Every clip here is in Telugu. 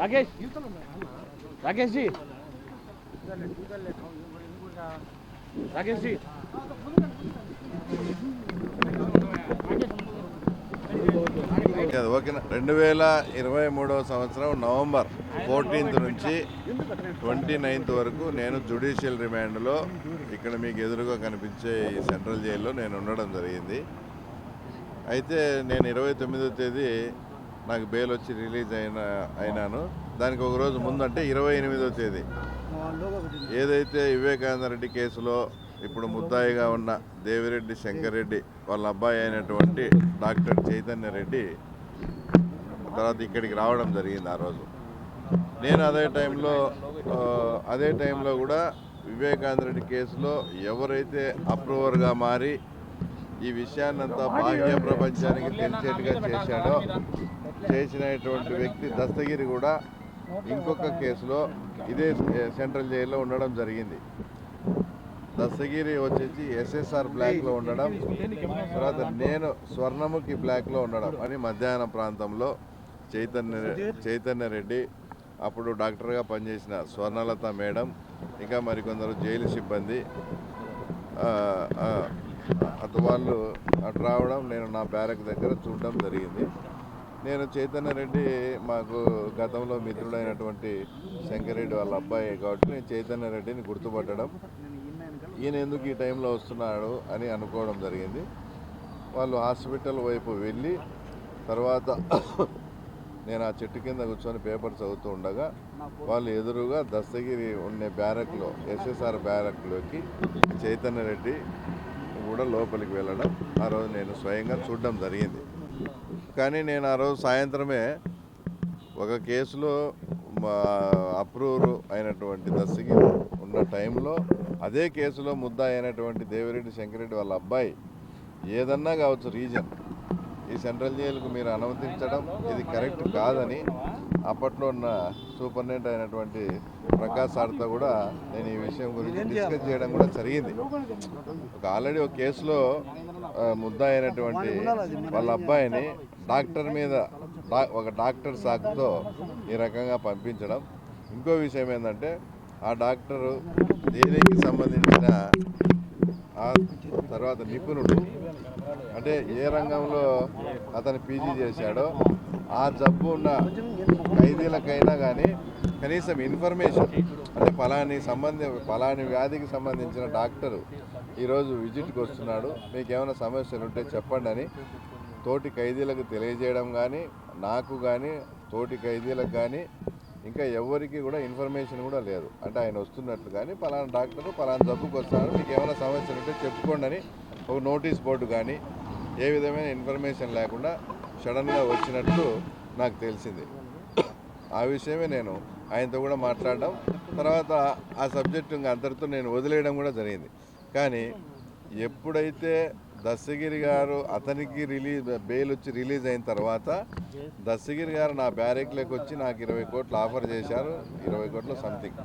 రాకేష్. రాకేష్ జీ రాకేష్ జీ ఓకేనా. రెండు వేల ఇరవై మూడవ సంవత్సరం నవంబర్ ఫోర్టీన్త్ నుంచి ట్వంటీ నైన్త్ వరకు నేను జుడిషియల్ రిమాండ్లో ఇక్కడ మీకు ఎదురుగా కనిపించే ఈ సెంట్రల్ జైల్లో నేను ఉండడం జరిగింది. అయితే నేను ఇరవై తొమ్మిదో తేదీ నాకు బెయిల్ వచ్చి రిలీజ్ అయిన అయినాను. దానికి ఒక రోజు ముందంటే ఇరవై ఎనిమిదో తేదీ. ఏదైతే వివేకానంద రెడ్డి కేసులో ఇప్పుడు ముద్దాయిగా ఉన్న దేవిరెడ్డి శంకర్రెడ్డి వాళ్ళ అబ్బాయి అయినటువంటి డాక్టర్ చైతన్య రెడ్డి తర్వాత ఇక్కడికి రావడం జరిగింది ఆ రోజు. నేను అదే టైంలో అదే టైంలో కూడా వివేకానంద రెడ్డి కేసులో ఎవరైతే అప్రూవర్గా మారి ఈ విషయాన్నంతా బాహ్య ప్రపంచానికి తెలిసేట్టుగా చేశాడో చేసినటువంటి వ్యక్తి దస్తగిరి కూడా ఇంకొక కేసులో ఇదే సెంట్రల్ జైల్లో ఉండడం జరిగింది. దస్తగిరి వచ్చేసి ఎస్ఎస్ఆర్ బ్లాక్లో ఉండడం తర్వాత నేను స్వర్ణముఖి బ్లాక్లో ఉండడం అని మధ్యాహ్నం ప్రాంతంలో చైతన్య చైతన్య రెడ్డి అప్పుడు డాక్టర్గా పనిచేసిన స్వర్ణలత మేడం ఇంకా మరికొందరు జైలు సిబ్బంది అటు వాళ్ళు అటు రావడం నేను నా బ్యారక్ దగ్గర చూడడం జరిగింది. నేను చైతన్య రెడ్డి మాకు గతంలో మిత్రుడైనటువంటి శంకరెడ్డి వాళ్ళ అబ్బాయి కాబట్టి నేను చైతన్య రెడ్డిని గుర్తుపట్టడం ఈయన ఎందుకు ఈ టైంలో వస్తున్నాడు అని అనుకోవడం జరిగింది. వాళ్ళు హాస్పిటల్ వైపు వెళ్ళి తర్వాత నేను ఆ చెట్టు కింద కూర్చొని పేపర్ చదువుతూ ఉండగా వాళ్ళు ఎదురుగా దస్తగిరి ఉండే బ్యారక్లో ఎస్ఎస్ఆర్ బ్యారక్లోకి చైతన్య రెడ్డి కూడా లోపలికి వెళ్ళడం. ఆ రోజు నేను స్వయంగా చూడడం జరిగింది. కానీ నేను ఆ రోజు సాయంత్రమే ఒక కేసులో మా అప్రూవర్ అయినటువంటి దస్తగిరి ఉన్న టైంలో అదే కేసులో ముద్దా అయినటువంటి దేవిరెడ్డి శంకరెడ్డి వాళ్ళ అబ్బాయి ఏదన్నా కావచ్చు రీజన్ ఈ సెంట్రల్ జైలుకు మీరు అనుమతించడం ఇది కరెక్ట్ కాదని అప్పట్లో ఉన్న సూపరింటెండెంట్ అయినటువంటి ప్రకాష్ సార్తో కూడా నేను ఈ విషయం గురించి డిస్కస్ చేయడం కూడా జరిగింది. ఒక ఆల్రెడీ ఒక కేసులో ముద్ద అయినటువంటి వాళ్ళ అబ్బాయిని డాక్టర్ మీద ఒక డాక్టర్ సాకుతో ఈ రకంగా పంపించడం. ఇంకో విషయం ఏంటంటే ఆ డాక్టరు దేనికి సంబంధించిన ఆ తర్వాత నిపుణుడు అంటే ఏ రంగంలో అతను పీజీ చేశాడో ఆ జబ్బు ఉన్న ఖైదీలకైనా కానీ కనీసం ఇన్ఫర్మేషన్ అంటే ఫలాని సంబంధి ఫలాని వ్యాధికి సంబంధించిన డాక్టరు ఈరోజు విజిట్కి వస్తున్నాడు. మీకు ఏమైనా సమస్యలు ఉంటే చెప్పండి అని తోటి ఖైదీలకు తెలియజేయడం కానీ నాకు కానీ తోటి ఖైదీలకు కానీ ఇంకా ఎవరికి కూడా ఇన్ఫర్మేషన్ కూడా లేదు. అంటే ఆయన వస్తున్నట్లు కానీ పలానా డాక్టర్ పలానా జబ్బుకి వస్తున్నారు మీకు ఏమైనా సమస్యలు ఉంటే చెప్పుకోండి అని ఒక నోటీస్ బోర్డు కానీ ఏ విధమైన ఇన్ఫర్మేషన్ లేకుండా సడన్గా వచ్చినట్లు నాకు తెలిసింది. ఆ విషయమే నేను ఆయనతో కూడా మాట్లాడడం తర్వాత ఆ సబ్జెక్టు ఇంకా అందరితో నేను వదిలేయడం కూడా జరిగింది. కానీ ఎప్పుడైతే దస్తగిరి గారు అతనికి రిలీజ్ బెయిల్ వచ్చి రిలీజ్ అయిన తర్వాత దస్తగిరి గారు నా బ్యారెక్లోకి వచ్చి నాకు ఇరవై కోట్లు ఆఫర్ చేశారు. ఇరవై కోట్లు సంథింగ్.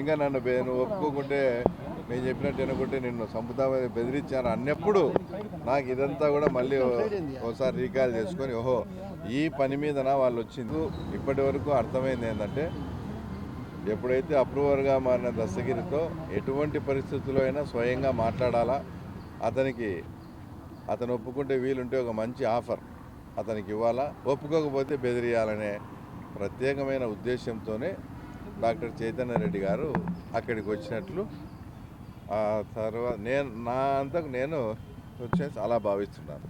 ఇంకా నన్ను నువ్వు ఒప్పుకోకుంటే నేను చెప్పినట్టు అనుకుంటే నిన్ను సంపుతామని బెదిరించాను అన్నప్పుడు నాకు ఇదంతా కూడా మళ్ళీ ఒకసారి రీకాల్ చేసుకొని ఓహో ఈ పని మీదన వాళ్ళు వచ్చింది. ఇప్పటి వరకు అర్థమైంది ఏంటంటే ఎప్పుడైతే అప్రూవర్గా మారిన దస్తగిరితో ఎటువంటి పరిస్థితుల్లో అయినా స్వయంగా మాట్లాడాలా? అతనికి అతను ఒప్పుకుంటే వీలుంటే ఒక మంచి ఆఫర్. అతనికి ఇవ్వాలా? ఒప్పుకోకపోతే బెదిరియాలనే ప్రత్యేకమైన ఉద్దేశంతోనే డాక్టర్ చైతన్య రెడ్డి గారు అక్కడికి వచ్చినట్లు ఆ తర్వాత నేను నా అంతకు నేను వచ్చేసి అలా భావిస్తున్నాను.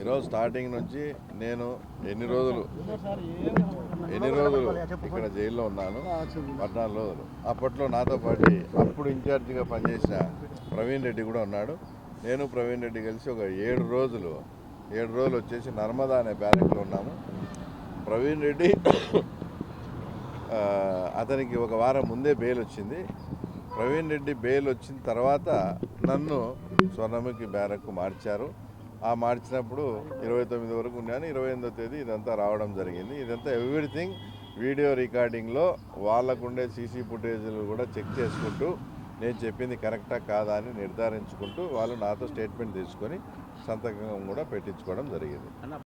ఈరోజు స్టార్టింగ్ నుంచి నేను ఎన్ని రోజులు ఎన్ని రోజులు ఇక్కడ జైల్లో ఉన్నాను? పద్నాలుగు రోజులు. అప్పట్లో నాతో పాటు అప్పుడు ఇన్ఛార్జిగా పనిచేసిన ప్రవీణ్ రెడ్డి కూడా ఉన్నాడు. నేను ప్రవీణ్ రెడ్డి కలిసి ఒక ఏడు రోజులు ఏడు రోజులు వచ్చేసి నర్మదా అనే బ్యారెక్లో ఉన్నాము. ప్రవీణ్ రెడ్డి అతనికి ఒక వారం ముందే బెయిల్ వచ్చింది. ప్రవీణ్ రెడ్డి బెయిల్ వచ్చిన తర్వాత నన్ను స్వర్ణముఖి బ్యారక్కు మార్చారు. ఆ మార్చినప్పుడు ఇరవై తొమ్మిది వరకు ఉన్నాను. ఇరవై ఎనిమిదో తేదీ ఇదంతా రావడం జరిగింది. ఇదంతా ఎవ్రీథింగ్ వీడియో రికార్డింగ్లో వాళ్ళకుండే సీసీ ఫుటేజ్లు కూడా చెక్ చేసుకుంటూ నేను చెప్పింది కరెక్టా కాదా అని నిర్ధారించుకుంటూ వాళ్ళు నాతో స్టేట్మెంట్ తీసుకొని సంతకం కూడా పెట్టించుకోవడం జరిగింది.